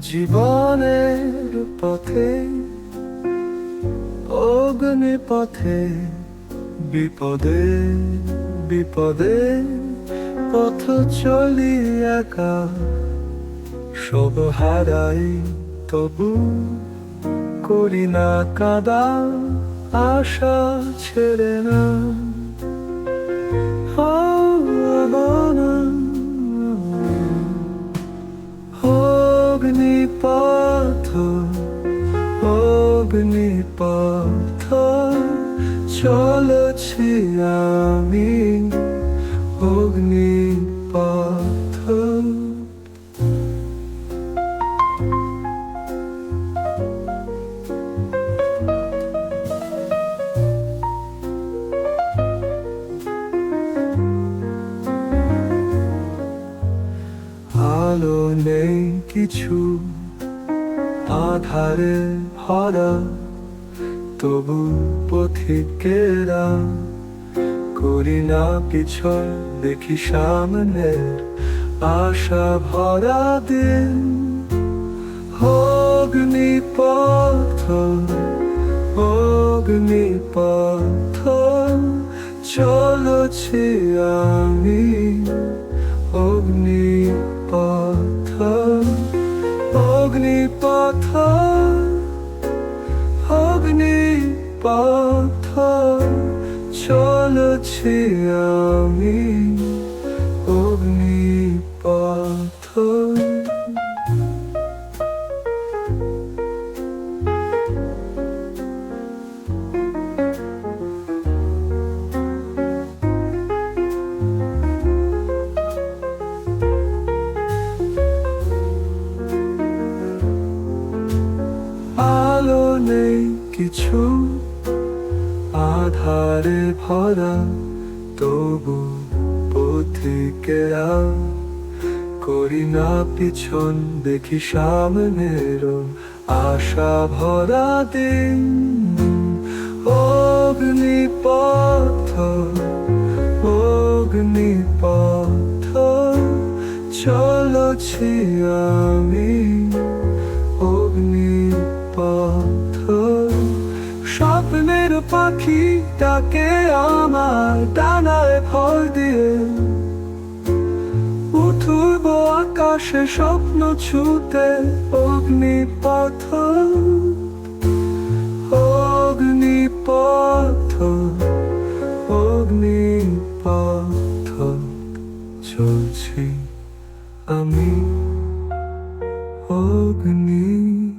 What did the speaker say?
জীবনের পথে, অগ্নি পথে, বিপদে বিপদে পথ চলি একা, সব হারাই তবু করি না কাদা, আশা ছেড়ে না। অগ্নিপথ অগ্নিপথ চলেছি আমি অগ্নিপথ আলো নেই কিছু আধারে ভরা, তবু পথিকেরা করি না পিছন, দেখি সামনের আশা ভরা দিন। অগ্নিপথ অগ্নিপথ, চলছি আমি অগ্নিপথ অগ্নিপথ চলছি আমি অগ্নিপথ আলো নেই কিছু আধারে ভরা, তবু পথিকেরা করি না পিছন, দেখি সামনের আশা ভরা দিন। অগ্নিপথ অগ্নিপথ চলছি আমি। পাখি তাকে আমার ডানায় ফল দিয়ে উঠব আকাশে স্বপ্ন ছুতে অগ্নিপথ। অগ্নিপথ অগ্নিপথ, চলছি আমি। অগ্নিপথ।